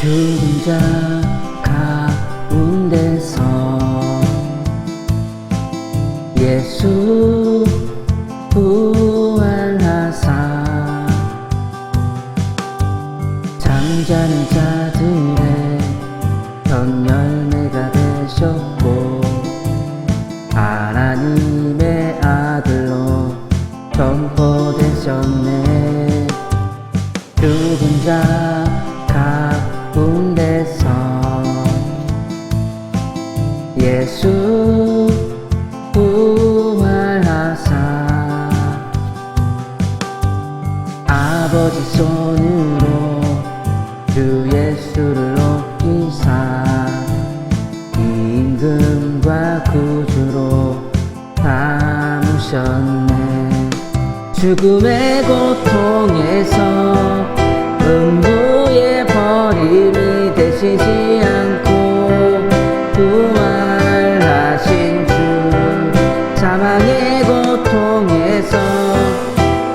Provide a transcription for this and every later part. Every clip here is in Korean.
죽은 자 가운데서 예수 부활하사 잠자는 자들의 전 열매가 되셨고 하나님 아버지 손으로 주 예수를 높이사 임금과 구주로 삼으셨네. 죽음의 고통에서 음부의 버림이 되시지 않고 부활하신 주 사망의 고통에서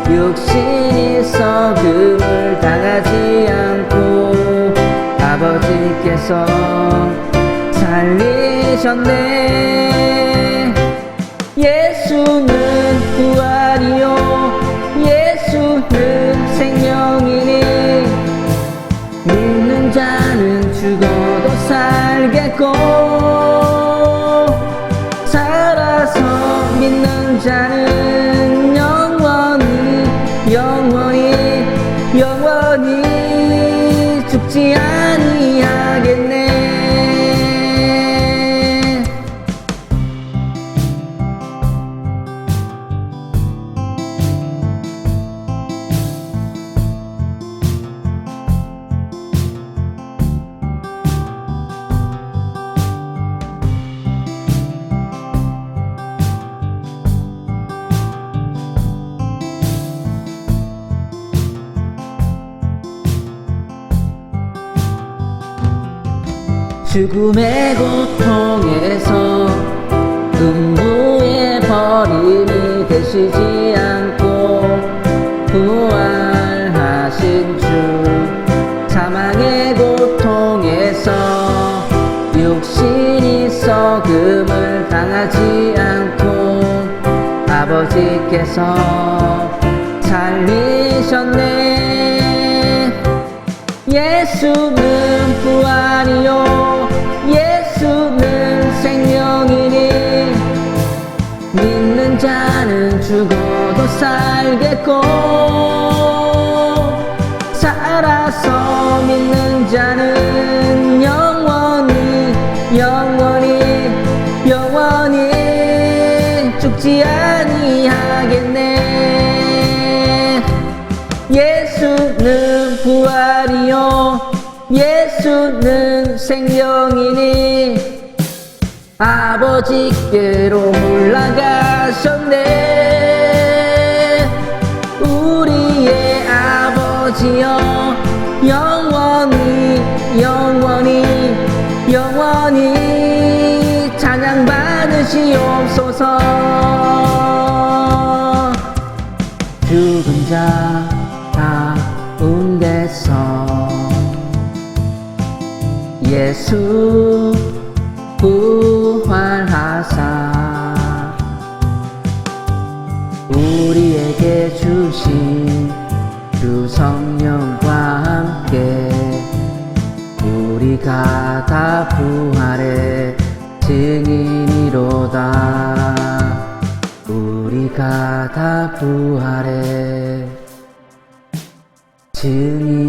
육신이 썩음을 당하지 않고 아버지께서 살리셨네. 예수는 부활이요. 예수는 생명이니 믿는 자는 죽어도 살겠고 살아서 믿는 자는 영원히 죽지 아니하겠네 죽음의 고통에서 음부의 버림이 되시지 않고 부활하신 주 사망의 고통에서 육신이 썩음을 당하지 않고 아버지께서 살리셨네. 예수는 예수는 생명이니 믿는 자는 죽어도 살겠고 살아서 믿는 자는 영원히 영원히 영원히 죽지 아니하겠네. 예수는 부활이요. 예수는 생명이니 아버지께로 올라가셨네. 우리의 아버지여 영원히 영원히 영원히 찬양 받으시옵소서. 죽은 자 가운데서 예수 부활하사. 우리에게 주신 주 성령과 함께 우리가 다 부활의 증인이로다. 우리가 다 부활의 증인